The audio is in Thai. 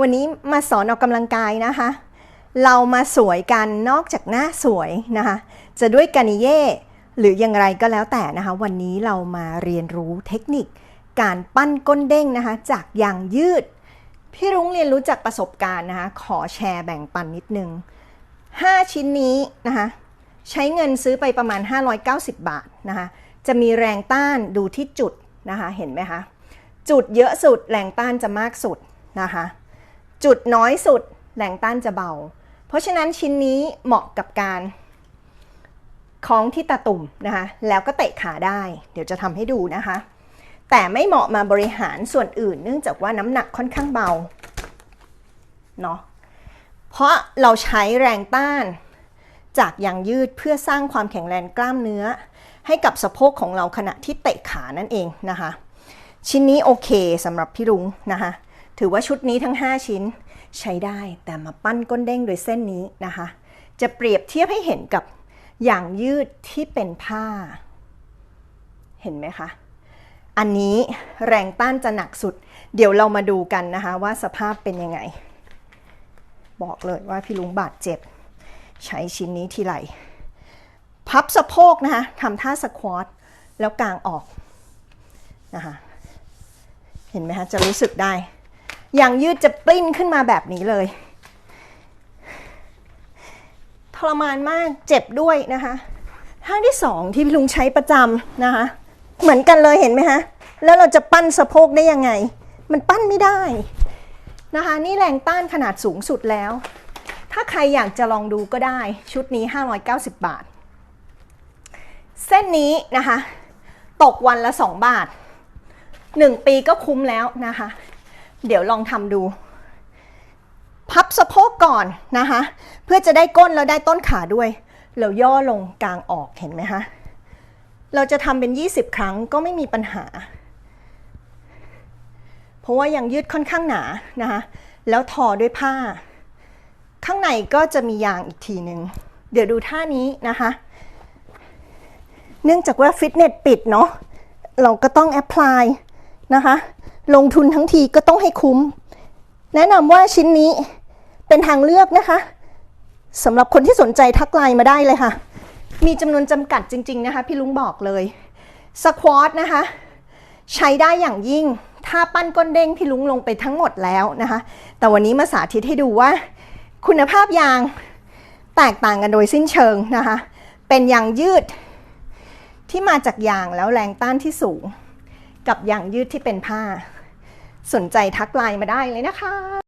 วันนี้มาสอนออกกำลังกายนะคะ เรามาสวยกันนอกจากหน้าสวยนะคะ จะด้วยกานิเย่หรืออย่างไรก็แล้วแต่นะคะ วันนี้เรามาเรียนรู้เทคนิค การปั้นก้นเด้งนะคะ จากยางยืด พี่รุ้งเรียนรู้จากประสบการณ์นะคะ ขอแชร์แบ่งปันนิดนึง 5 ชิ้นนี้นะคะ ใช้เงินซื้อไปประมาณ 590 บาทนะคะ จะมีแรงต้านดูที่จุดนะคะ เห็นไหมคะ จุดเยอะสุดแรงต้านจะมากสุดนะคะ จุดน้อยสุดแรงต้านจะเบา เพราะฉะนั้นชิ้นนี้เหมาะกับการคล้องที่ตาตุ่มนะคะ แล้วก็เตะขาได้ เดี๋ยวจะทำให้ดูนะคะ แต่ไม่เหมาะมาบริหารส่วนอื่น เนื่องจากว่าน้ำหนักค่อนข้างเบา เนาะ เพราะเราใช้แรงต้านจากยางยืดเพื่อสร้างความแข็งแรงกล้ามเนื้อ ให้กับสะโพกของเราขณะที่เตะขานั่นเองนะคะ ชิ้นนี้โอเคสำหรับพี่รุ้งนะคะ ถือว่าชุดนี้ทั้ง 5 ชิ้นใช้ได้แต่มาปั้นก้นเด้งโดยเส้นนี้นะคะ จะเปรียบเทียบให้เห็นกับอย่างยืดที่เป็นผ้า เห็นไหมคะ อันนี้แรงต้านจะหนักสุด เดี๋ยวเรามาดูกันนะคะว่าสภาพเป็นยังไง บอกเลยว่าพี่ลุงบาดเจ็บ ใช้ชิ้นนี้ทีไรพับสะโพกนะคะทำท่าสควอตแล้วกางออกนะคะเห็นไหมคะจะรู้สึกได้ ย่างยืดจะปลิ้นขึ้นมาแบบนี้เลยทรมานมากเจ็บด้วยนะคะท่าที่สองที่พี่ลุงใช้ประจำนะคะ เหมือนกันเลยเห็นไหมคะแล้วเราจะปั้นสะโพกได้ยังไง มันปั้นไม่ได้นะคะ นี่แรงต้านขนาดสูงสุดแล้ว ถ้าใครอยากจะลองดูก็ได้ชุดนี้ 590 บาท เส้นนี้นะคะ ตกวันละ 2 บาท 1 ปีก็คุ้มแล้วนะคะ เดี๋ยวลองทำดู พับสะโพกก่อนนะคะ เพื่อจะได้ก้นแล้วได้ต้นขาด้วย เราย่อลงกลางออกเห็นไหมคะเราจะทำเป็น 20 ครั้งก็ไม่มีปัญหา เพราะว่ายังยืดค่อนข้างหนานะคะแล้วทอด้วยผ้า ข้างในก็จะมียางอีกทีหนึ่งเดี๋ยวดูท่านี้นะคะ เนื่องจากว่าฟิตเนสปิดเนาะเราก็ต้องแอพพลายนะคะ ลงทุนทั้งทีก็ต้องให้คุ้ม แนะนำว่าชิ้นนี้เป็นทางเลือกนะคะสำหรับคนที่สนใจทักไลน์มาได้เลยค่ะ มีจำนวนจำกัดจริง ๆนะคะ พี่ลุงบอกเลยสควอตนะคะ ใช้ได้อย่างยิ่ง ถ้าปั้นก้นเด้งพี่ลุงลงไปทั้งหมดแล้วนะคะ แต่วันนี้มาสาธิตให้ดูว่า คุณภาพยางแตกต่างกันโดยสิ้นเชิงนะคะ เป็นยางยืดที่มาจากยางแล้วแรงต้านที่สูง กับยางยืดที่เป็นผ้า สนใจทักไลน์มาได้เลยนะคะ